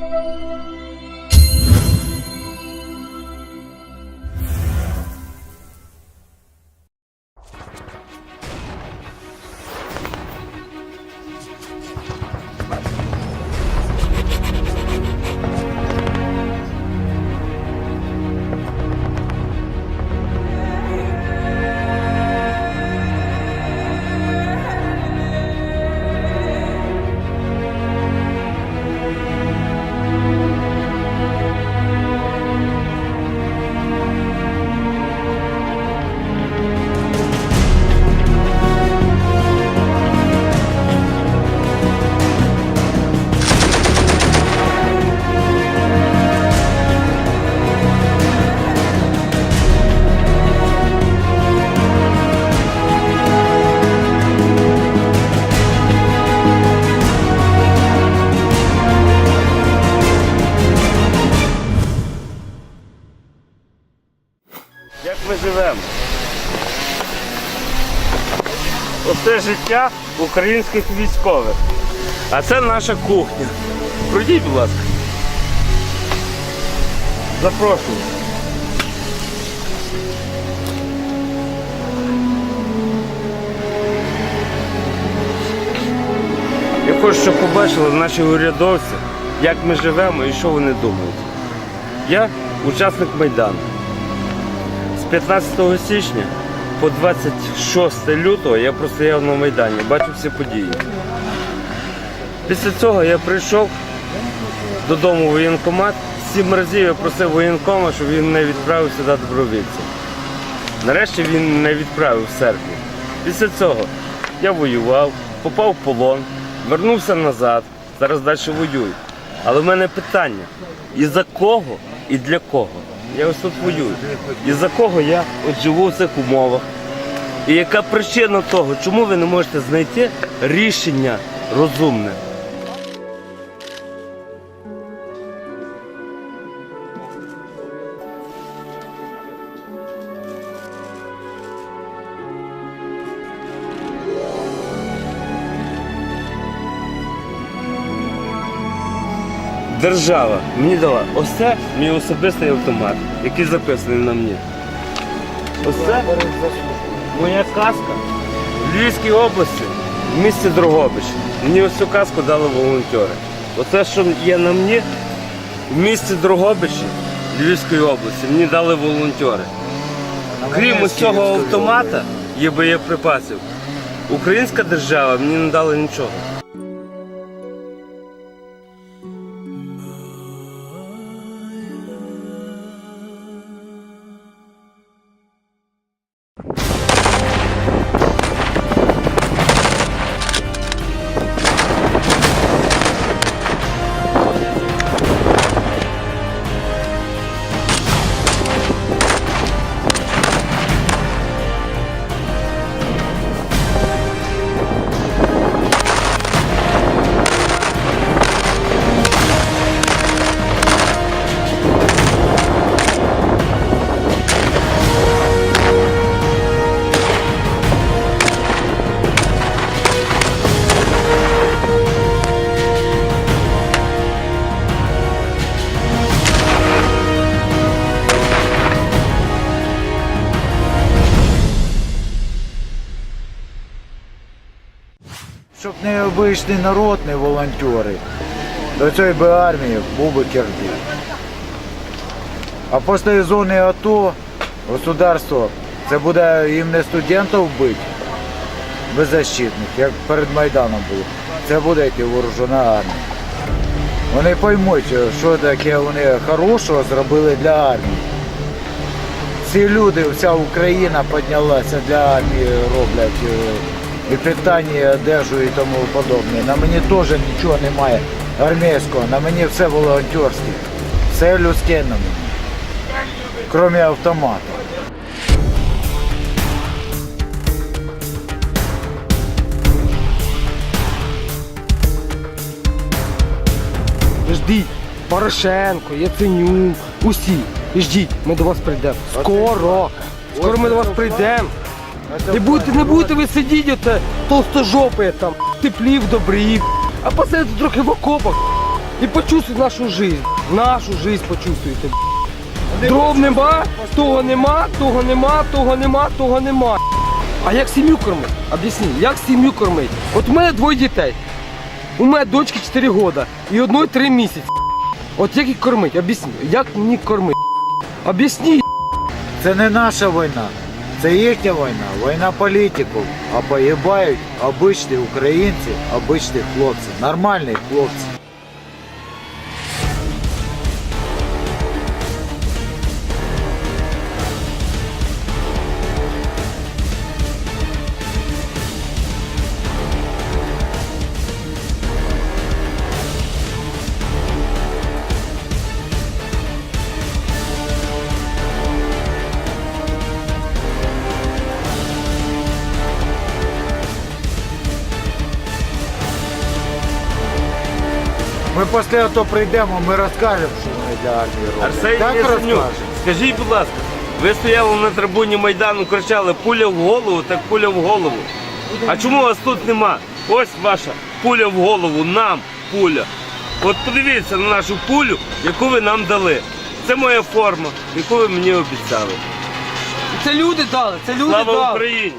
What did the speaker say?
Як ми живемо? Оце життя українських військових. А це наша кухня. Пройдіть, будь ласка. Запрошую. Я хочу, щоб побачили наші урядовці, як ми живемо і що вони думають. Я учасник Майдану. З 15 січня по 26 лютого я простояв на Майдані, бачив всі події. Після цього я прийшов додому в воєнкомат. Сім разів я просив воєнкома, щоб він не відправив сюди добровольців. Нарешті він не відправив в серпні. Після цього я воював, попав в полон, вернувся назад, зараз далі воюю. Але в мене питання: і за кого і для кого? Я ось тут воюю. І за кого я от живу в цих умовах? І яка причина того, чому ви не можете знайти рішення розумне? Держава мені дала ось це мій особистий автомат, який записаний на мені. Ось це моя каска в Львівській області, в місті Дрогобич. Мені ось цю каску дали волонтери. Оце, що є на мені, в місті Дрогобичі Львівської області, мені дали волонтери. Крім ось цього автомата є боєприпасів, українська держава мені не дала нічого. you Щоб не обичний народ, не волонтери, до цієї би армії був би Кердин. А після зони АТО государство, це буде їм не студентів бити, беззащитних, як перед Майданом було. Це буде йти вооружена армія. Вони поймуть, що таке вони хорошого зробили для армії. Ці люди, вся Україна піднялася для армії, роблять е, і питання, одежу і тому подобне. На мені теж нічого немає армійського, на мені все волонтерське, все людське на мені, крім автомата. Ждіть, Порошенко, Яценюк, усі. Ждіть, ми до вас прийдемо. Скоро. Скоро ми до вас прийдемо. Не будете, не будете ви сидіти оте толстожопи там, теплів, добрів, а посидите трохи в окопах. і почувствуйте нашу життя. Нашу життя почувствуйте. Дров нема, того нема, того нема, того нема, того нема. А як сім'ю кормить? Об'ясніть, як сім'ю кормить? От у мене двоє дітей. У мене дочки 4 роки і одної 3 місяці. От як їх кормить? Об'ясніть, як мені кормить? Об'ясніть. Це не наша війна, це їхня війна, війна політиків. А погибають обичні українці, обичні хлопці, нормальні хлопці. Ми після того прийдемо, ми розкажемо, що вони для армії. Арсеній так Яценюк, розкажемо. скажіть, будь ласка, ви стояли на трибуні Майдану, кричали пуля в голову, так пуля в голову. А чому вас тут нема? Ось ваша пуля в голову, нам пуля. От подивіться на нашу пулю, яку ви нам дали. Це моя форма, яку ви мені обіцяли. Це люди дали, це люди Слава дали. Україні!